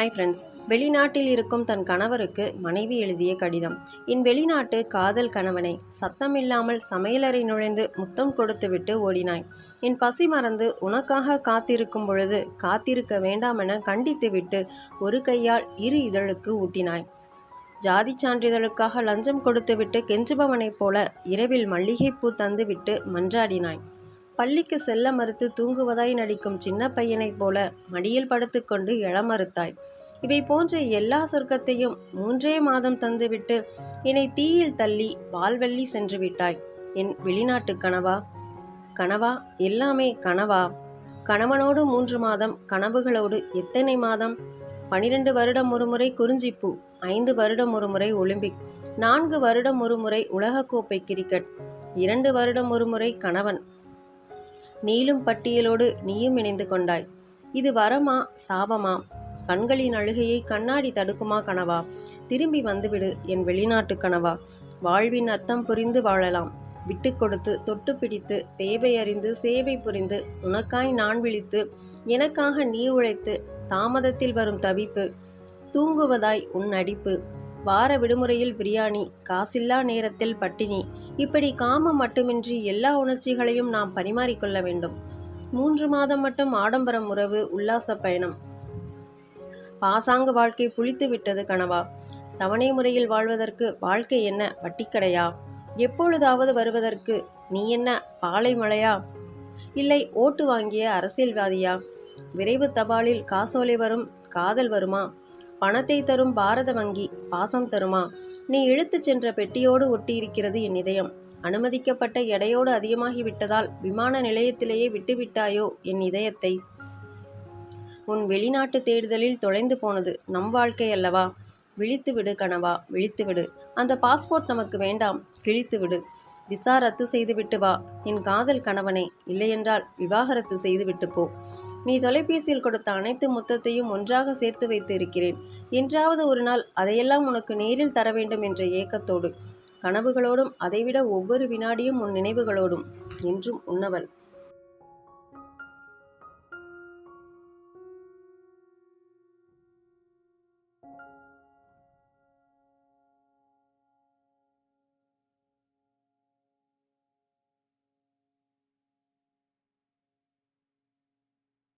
Hi friends வெளிநாட்டில் இருக்கும் தன் கணவருக்கு மனைவி எழுதிய கடிதம். என் வெளிநாட்டு காதல் கணவனை சத்தமில்லாமல் சமையலறை நுழைந்து முத்தம் கொடுத்துவிட்டு ஓடினாய். என் பசி மறந்து உனக்காக காத்திருக்கும் பொழுது காத்திருக்க வேண்டாமென கண்டித்துவிட்டு ஒரு கையால் இரு இதழுக்கு ஊட்டினாய். ஜாதி சான்றிதழுக்காக லஞ்சம் கொடுத்துவிட்டு கெஞ்சுபவனைப் போல இரவில் மல்லிகைப்பூ தந்துவிட்டு மன்றாடினாய். பள்ளிக்கு செல்ல மறுத்து தூங்குவதாய் நடிக்கும் சின்ன பையனைப் போல மடியில் படுத்துக்கொண்டு எழ மறுத்தாய். இவை போன்ற எல்லா சொர்க்கத்தையும் மூன்றே மாதம் தந்துவிட்டு என்னை தீயில் தள்ளி வால்வெள்ளி சென்று விட்டாய். என் வெளிநாட்டு கனவா? கனவா? எல்லாமே கனவா? கணவனோடு மூன்று மாதம் கனவுகளோடு எத்தனை மாதம்? பனிரெண்டு வருடம் ஒருமுறை குறிஞ்சிப்பூ ஐந்து வருடம் ஒருமுறை ஒலிம்பிக் நான்கு வருடம் ஒருமுறை உலகக்கோப்பை கிரிக்கெட் இரண்டு வருடம் ஒருமுறை கணவன். நீளும் பட்டியலோடு நீயும் இணைந்து கொண்டாய். இது வரமா சாபமா? கண்களின் அழுகையை கண்ணாடி தடுக்குமா கனவா? திரும்பி வந்துவிடு என் வெளிநாட்டு கனவா. வாழ்வின் அர்த்தம் புரிந்து வாழலாம். விட்டு கொடுத்து தொட்டு பிடித்து தேவை அறிந்து சேவை புரிந்து உனக்காய் நான் விழித்து எனக்காக நீ உழைத்து தாமதத்தில் வரும் தவிப்பு தூங்குவதாய் உன் அடிப்பு. வார விடுமுறையில் பிரியாணி காசில்லா நேரத்தில் பட்டினி. இப்படி காமம் மட்டுமின்றி எல்லா உணர்ச்சிகளையும் நாம் பரிமாறிக்கொள்ள வேண்டும். மூன்று மாதம் மட்டும் ஆடம்பரம் உறவு உல்லாச பயணம். பாசாங்கு வாழ்க்கை புளித்து விட்டது கனவா? தவணை முறையில் வாழ்வதற்கு வாழ்க்கை என்ன வட்டிக்கடையா? எப்பொழுதாவது வருவதற்கு நீ என்ன பாலை மழையா இல்லை ஓட்டு வாங்கிய அரசியல்வாதியா? விரைவு தபாலில் காசோலை வரும் காதல் வருமா? பணத்தை தரும் பாரத வங்கி பாசம் தருமா? நீ இழுத்துச் சென்ற பெட்டியோடு ஒட்டியிருக்கிறது என் இதயம். அனுமதிக்கப்பட்ட எடையோடு அதிகமாகிவிட்டதால் விமான நிலையத்திலேயே விட்டுவிட்டாயோ என் இதயத்தை? உன் வெளிநாட்டு தேடுதலில் தொலைந்து போனது நம் வாழ்க்கை அல்லவா? விழித்து விடு கனவா விழித்து விடு. அந்த பாஸ்போர்ட் நமக்கு வேண்டாம் கிழித்து விடு. விசா ரத்து செய்துவிட்டு வா. என் காதல் கணவனை இல்லையென்றால் விவாகரத்து செய்துவிட்டு போ. நீ தொலைபேசியில் கொடுத்த அனைத்து முத்தத்தையும் ஒன்றாக சேர்த்து வைத்து இருக்கிறேன். என்றாவது ஒரு நாள் அதையெல்லாம் உனக்கு நேரில் தர வேண்டும் என்ற ஏக்கத்தோடு. கனவுகளோடும் அதைவிட ஒவ்வொரு வினாடியும் உன் நினைவுகளோடும் என்றும் உன்னவள்